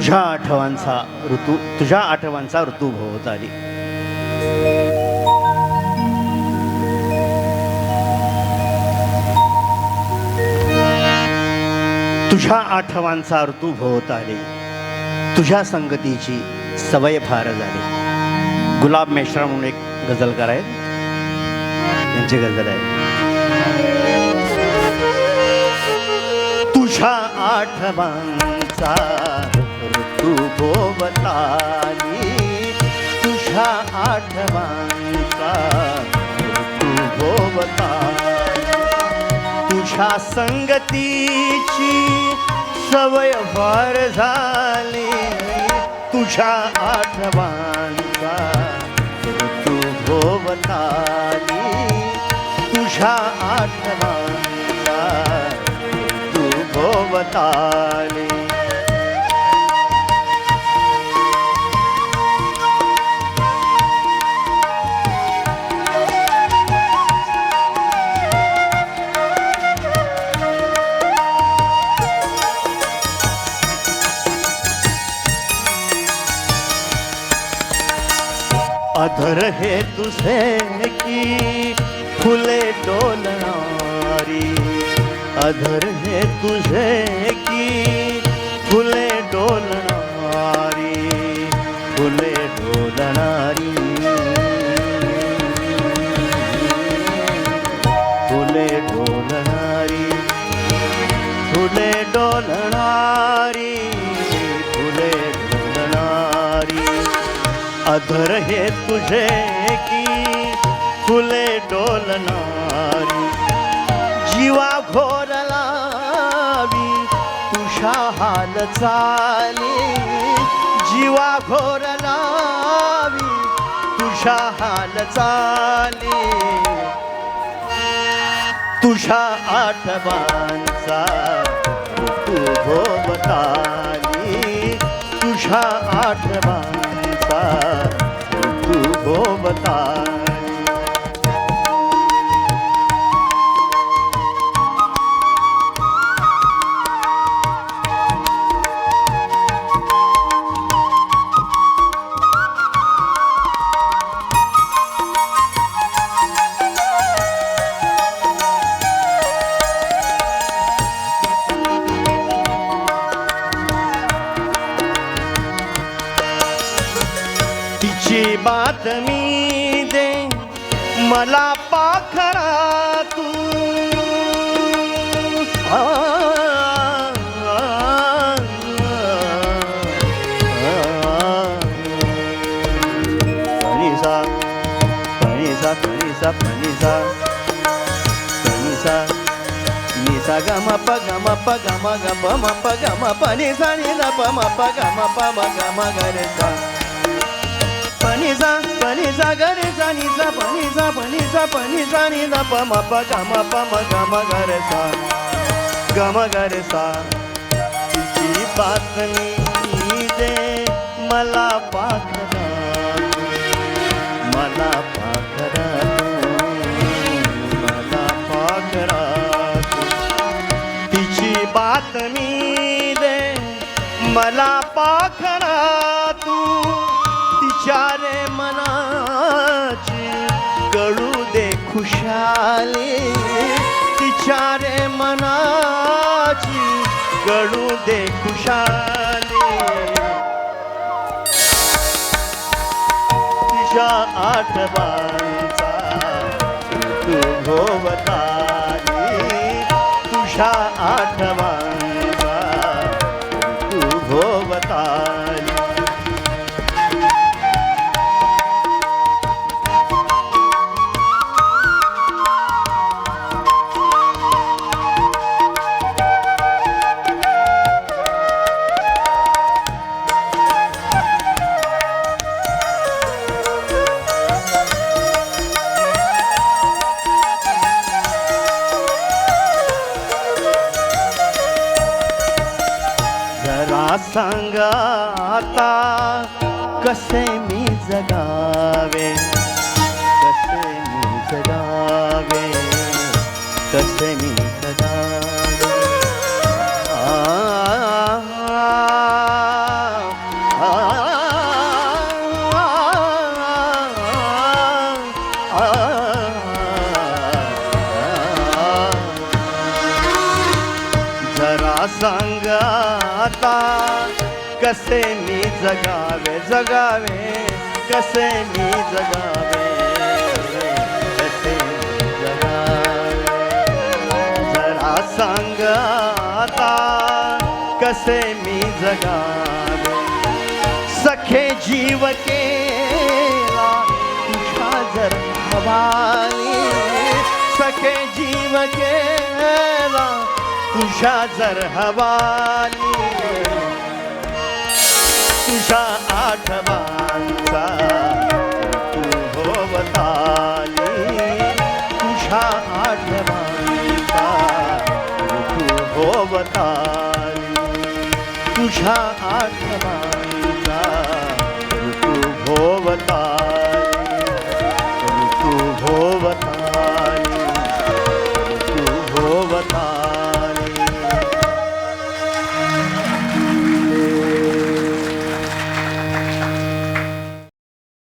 तुझ्या आठवांचा ऋतू तुझ्या आठवांचा ऋतू भोवत आली. तुझ्या आठवांचा ऋतू भोवत आली. तुझ्या संगतीची सवय फार झाली. गुलाब मेश्रा म्हणून एक गझलकार आहेत. त्यांची गझल आहे तुझ्या आठवांचा ऋतू भोवताली तुझ्या आठवांचा ऋतू भोवताली तुझ्या संगतीची सवय फार झाली तुझ्या आठवांचा ऋतू भोवताली तुझ्या आठवांचा ऋतू भोवताली अधर हे तुझे की फुले डोलणारी अधर हे तुझे की अधर हे तुझे की फुले डोलणारी जीवा घोरलावी तुझ्या हाल चाली. जीवा घोरलावी तुझ्या हाल चाली. तुझ्या आठवांचा तू भोवताली तुझ्या आठवांचा तू भोवताली तिची बातमी दे मला पाखरा तू. आ, आ, आ, फणीसा फणीसा फणीसा निसा ग प ग म प ग म ग म प ग म प निसा नि प म प ग म प म ग म सा. पनि सा पनि सा ग रे सा नि पनि पनि पनि प म प ग म प म ग म ग रे सा. ग म ग रे सा. तिची बातमी दे मला पाखरा. मला पाखरा मला पाखरा तिची बातमी दे मला पाखरा तू. चारे मनाची कळू दे खुशाली. तिच्या रे मनाची कळू दे खुशाली. तिच्या आठवांचा तू भोवताली. तुझ्या आठवांचा सांगा आता कसे मी जगावे? कसे मी जगा कसे मी जगावे जगावे कसे मी जगावे कसे जगावे. जरा सांग आता कसे मी जगावे. सखे जीव केला तुझ्या जर हवाली. सखे जीव केला तुझ्या जर हवाली. तुझा आठवांचा तू होवताली. तुझा आठवांचा तू होवताली. तुझा आठवांचा तू होवता